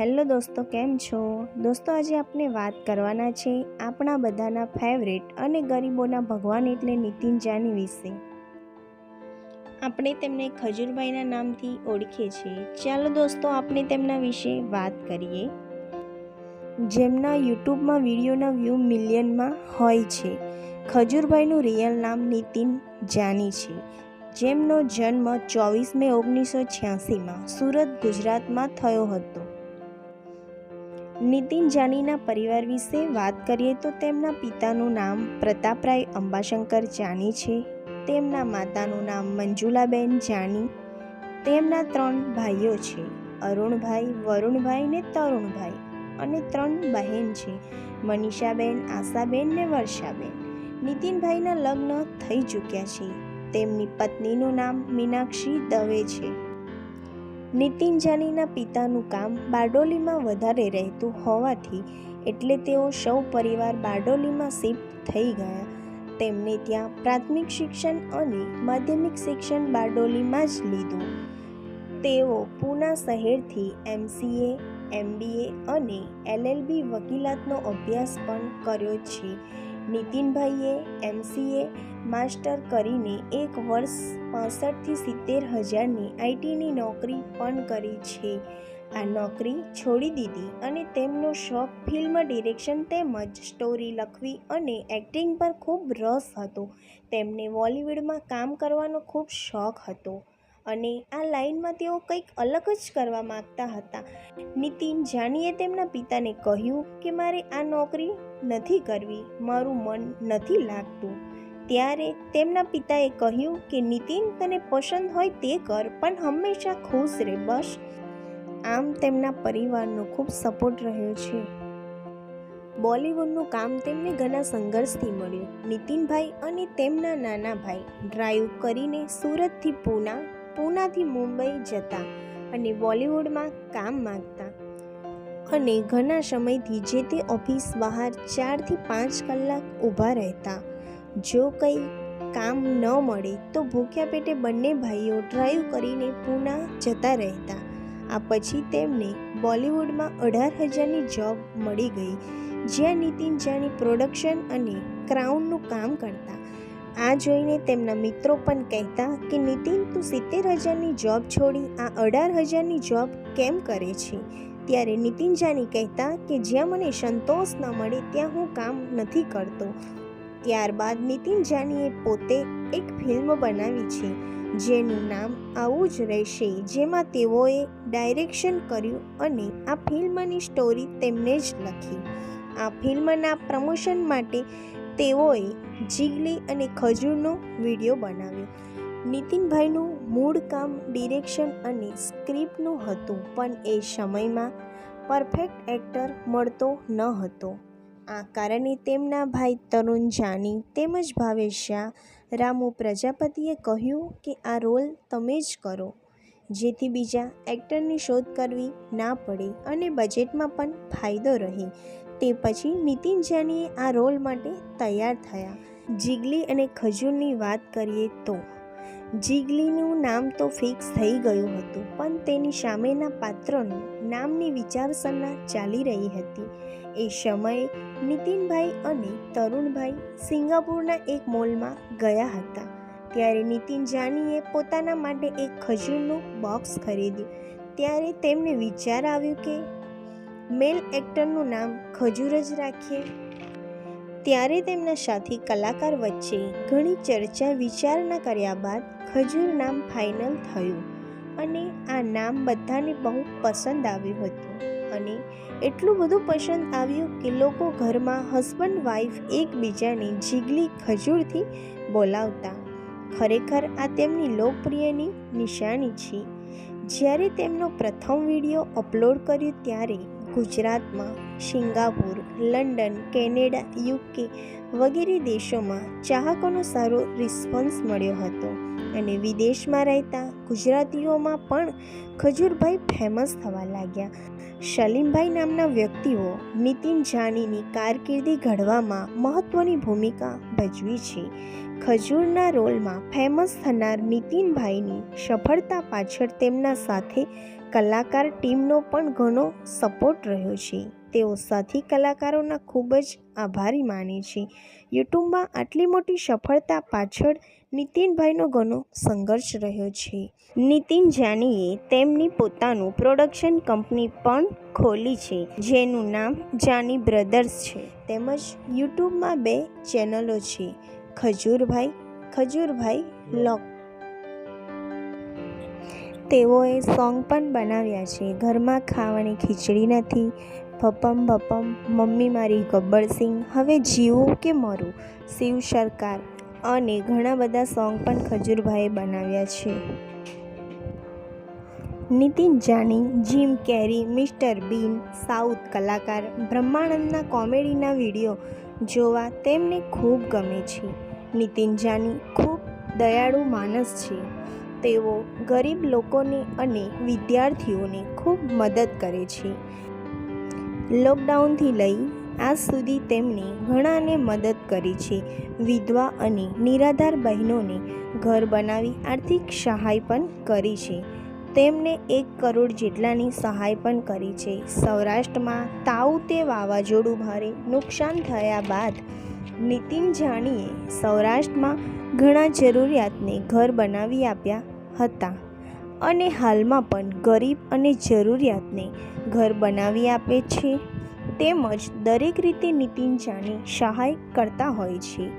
Hello દોસ્તો, કેમ છો? દોસ્તો, આજે આપણે વાત કરવાના છે આપણા બધાના ફેવરેટ અને ગરીબોના ભગવાન એટલે નીતિન જાની વિશે. આપણે તેમને ખજૂરભાઈના નામથી ઓળખીએ છીએ. ચાલો દોસ્તો, આપણે તેમના વિશે વાત કરીએ. જેમના યુટ્યુબમાં વિડીયોના વ્યૂ મિલિયનમાં હોય છે. ખજૂરભાઈનું રિયલ નામ નીતિન જાની છે. જેમનો જન્મ ચોવીસ મે ઓગણીસો છ્યાસીમાં સુરત, ગુજરાતમાં થયો હતો. નીતિન જાનીના પરિવાર વિશે વાત કરીએ તો તેમના પિતાનું નામ પ્રતાપરાય અંબાશંકર જાની છે. તેમના માતાનું નામ મંજુલાબેન જાની. તેમના ત્રણ ભાઈઓ છે. અરુણભાઈ, વરુણભાઈ ને તરુણભાઈ અને ત્રણ બહેન છે. મનીષાબેન, આશાબેન ને વર્ષાબેન. નીતિનભાઈના લગ્ન થઈ ચૂક્યા છે. તેમની પત્નીનું નામ મીનાક્ષી દવે છે. નીતિન જાનીના પિતાનું કામ બારડોલીમાં વધારે રહેતું હોવાથી એટલે તેઓ સૌ પરિવાર બારડોલીમાં શિફ્ટ થઈ ગયા. તેમને ત્યાં પ્રાથમિક શિક્ષણ અને માધ્યમિક શિક્ષણ બારડોલીમાં જ લીધું. તેઓ પૂના શહેરથી એમસીએ, એમબીએ અને એલએલબી વકીલાતનો અભ્યાસ પણ કર્યો છે. નીતિનભાઈએ એમસીએ માસ્ટર કરીને એક વર્ષ પાસઠથી સિત્તેર હજારની આઈટીની નોકરી પણ કરી છે. આ નોકરી છોડી દીધી અને તેમનો શોખ ફિલ્મ ડિરેક્શન તેમજ સ્ટોરી લખવી અને એક્ટિંગ પર ખૂબ રસ હતો. તેમને બોલિવૂડમાં કામ કરવાનો ખૂબ શોખ હતો અને આ લાઇનમાં તેઓ કંઈક અલગ જ કરવા માગતા હતા. નીતિન જાનીએ તેમના પિતાને કહ્યું કે, મારે આ નોકરી નથી કરવી, મારું મન નથી લાગતું. ત્યારે તેમના પિતાએ કહ્યું કે, નીતિન, તને પસંદ હોય તે કર, પણ હંમેશા ખુશ રહે બસ. આમ તેમના પરિવારનો ખૂબ સપોર્ટ રહ્યો છે. બોલિવૂડનું કામ તેમને ઘણા સંઘર્ષથી મળ્યું. નીતિનભાઈ અને તેમના નાના ભાઈ ડ્રાઈવ કરીને સુરતથી પૂના, પૂનાથી મુંબઈ જતા અને બોલિવૂડમાં કામ માંગતા. અને ઘણા સમયથી જે તે ઓફિસ બહાર ચારથી પાંચ કલાક ઊભા રહેતા. જો કંઈ કામ ન મળે તો ભૂખ્યા પેટે બંને ભાઈઓ ડ્રાઈવ કરીને પૂના જતા રહેતા. આ પછી તેમને બોલિવૂડમાં અઢાર હજારની જોબ મળી ગઈ, જ્યાં નીતિન જાની પ્રોડક્શન અને ક્રાઉનનું કામ કરતા. આ જોઈને તેમના મિત્રો પણ કહેતા કે, નીતિન, તું સિત્તેર હજારની જોબ છોડી આ અઢાર હજારની જોબ કેમ કરે છે? ત્યારે નીતિન જાની કહેતા કે, જ્યાં મને સંતોષ ન મળે, ત્યાં હું કામ નથી કરતો. ત્યારબાદ નીતિન જાનીએ પોતે એક ફિલ્મ બનાવી છે, જેનું નામ આવું જ રહેશે, જેમાં તેઓએ ડાયરેક્શન કર્યું અને આ ફિલ્મની સ્ટોરી તેમને જ લખી. આ ફિલ્મના પ્રમોશન માટે તેઓએ જીગલી અને ખજૂરનો વીડિયો બનાવ્યો. નીતિનભાઈનું મૂળ કામ ડિરેક્શન અને સ્ક્રિપ્ટનું હતું, પણ એ સમયમાં પરફેક્ટ એક્ટર મળતો ન હતો. આ કારણે તેમના ભાઈ તરુણ જાની તેમજ ભાવેશ શાહ રામુ પ્રજાપતિએ કહ્યું કે આ રોલ તમે જ કરો. જેથી બીજા એક્ટરની શોધ કરવી ના પડે અને બજેટમાં પણ ફાયદો રહે. તે પછી નીતિન જાનીએ આ રોલ માટે તૈયાર થયા. જીગલી અને ખજૂરની વાત કરીએ તો જીગલીનું નામ તો ફિક્સ થઈ ગયું હતું, પણ તેની સામેના પાત્રનું નામની વિચારસરણા ચાલી રહી હતી. એ સમયે નીતિનભાઈ અને તરુણભાઈ સિંગાપુરના એક મોલમાં ગયા હતા. ત્યારે નીતિન જાનીએ પોતાના માટે એક ખજૂરનું બોક્સ ખરીદ્યું. ત્યારે તેમને વિચાર આવ્યો કે મેલ એક્ટરનું નામ ખજૂર જ રાખીએ. ત્યારે તેમના સાથી કલાકાર વચ્ચે ઘણી ચર્ચા વિચારણા કર્યા બાદ ખજૂર નામ ફાઇનલ થયું અને આ નામ બધાને બહુ પસંદ આવ્યું હતું. અને એટલું બધું પસંદ આવ્યું કે લોકો ઘરમાં હસબન્ડ વાઈફ એકબીજાને જીગલી ખજૂરથી બોલાવતા. ખરેખર આ તેમની લોકપ્રિયની નિશાની છે. જ્યારે તેમનો પ્રથમ વીડિયો અપલોડ કર્યો ત્યારે ગુજરાતમાં સિંગાપુર, લંડન, કેનેડા, યુકે વગેરે દેશોમાં ચાહકોનો સારો રિસ્પોન્સ મળ્યો હતો. અને વિદેશમાં રહેતા ગુજરાતીઓમાં પણ ખજૂરભાઈ ફેમસ થવા લાગ્યા. સલીમભાઈ નામના વ્યક્તિઓ નીતિન જાનીની કારકિર્દી ઘડવામાં મહત્ત્વની ભૂમિકા ભજવી છે. ખજૂરના રોલમાં ફેમસ થનાર નીતિનભાઈની સફળતા પાછળ તેમના સાથે કલાકાર ટીમનો પણ ઘણો સપોર્ટ રહ્યો છે. તેઓ સાથી કલાકારોના ખૂબ જ આભારી માને છે. યુટ્યુબમાં આટલી મોટી સફળતા પાછળ નીતિનભાઈનો ઘણો સંઘર્ષ રહ્યો છે. નીતિન જાનીએ તેમની પોતાનું પ્રોડક્શન કંપની પણ ખોલી છે, જેનું નામ જાની બ્રધર્સ છે. તેમજ યુટ્યુબમાં બે ચેનલો છે, ખજૂરભાઈ ખજૂરભાઈ લોક તેઓએ સોંગ પણ બનાવ્યા છે. ઘરમાં ખાવાની ખીચડી નથી ભપમ ભપમ, મમ્મી મારી ગબ્બર સિંહ હવે જીવું કે મરું? શિવ સરકાર અને ઘણા બધા સોંગ પણ ખજૂરભાઈએ બનાવ્યા છે. Nitin Jani, Jim Carrey, mister Bean, south કલાકાર, બ્રહ્માનંદના કોમેડીના વીડિયો જોવા તેમને ખૂબ ગમે છે. નીતિન જાની ખૂબ દયાળુ માણસ છે. તેઓ ગરીબ લોકોને અને વિદ્યાર્થીઓને ખૂબ મદદ કરે છે. લોકડાઉનથી લઈ આજ સુધી તેમણે ઘણાને મદદ કરી છે. વિધવા અને નિરાધાર બહેનોને ઘર બનાવી આર્થિક સહાય પણ કરી છે. તેમને એક કરોડ જેટલાની સહાય પણ કરી છે. સૌરાષ્ટ્રમાં તાઉતે વાવાઝોડું ભારે નુકસાન થયા બાદ નીતિન જાણીએ સૌરાષ્ટ્રમાં ઘણા જરૂરિયાતને ઘર બનાવી આપ્યા હતા. અને હાલમાં પણ ગરીબ અને જરૂરિયાતને ઘર બનાવી આપે છે. તેમજ દરેક રીતે નીતિન જાની સહાય કરતા હોય છે.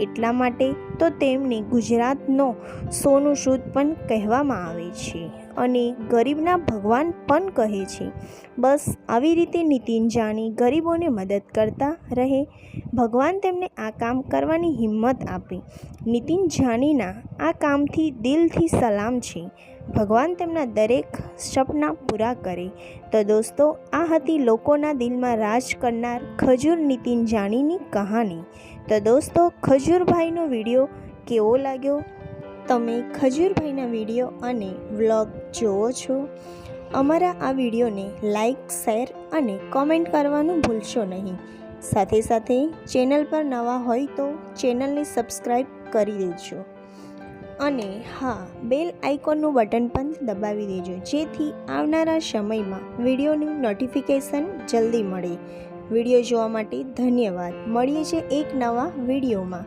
એટલા માટે તો તેમને ગુજરાતનો સોનું સૂદ પણ કહેવામાં આવે છે. અને ગરીબના ભગવાન પણ કહે છે, બસ આવી રીતે નીતિન જાની ગરીબોને મદદ કરતા રહે. ભગવાન તેમને આ કામ કરવાની હિંમત આપે. નીતિન જાનીના આ કામથી દિલથી સલામ છે. ભગવાન તેમના દરેક સપના પૂરા કરે. તો દોસ્તો, આ હતી લોકોના દિલમાં રાજ કરનાર ખજૂર નીતિન જાનીની કહાની. તો દોસ્તો, ખજૂરભાઈનો વીડિયો કેવો લાગ્યો? તમે ખજૂરભાઈના વીડિયો અને વ્લોગ જોવો છો, અમારા આ વિડીયોને લાઇક શેર અને કોમેન્ટ કરવાનું ભૂલશો નહીં. સાથે સાથે ચેનલ પર નવા હોય તો ચેનલને સબસ્ક્રાઈબ કરી દેજો. અને હા, બેલ આઇકોનનું બટન પણ દબાવી દેજો, જેથી આવનારા સમયમાં વિડીયોનું નોટિફિકેશન જલ્દી મળે. વીડિયો જોવા માટે ધન્યવાદ. મળીએ છીએ એક નવા વિડીયોમાં.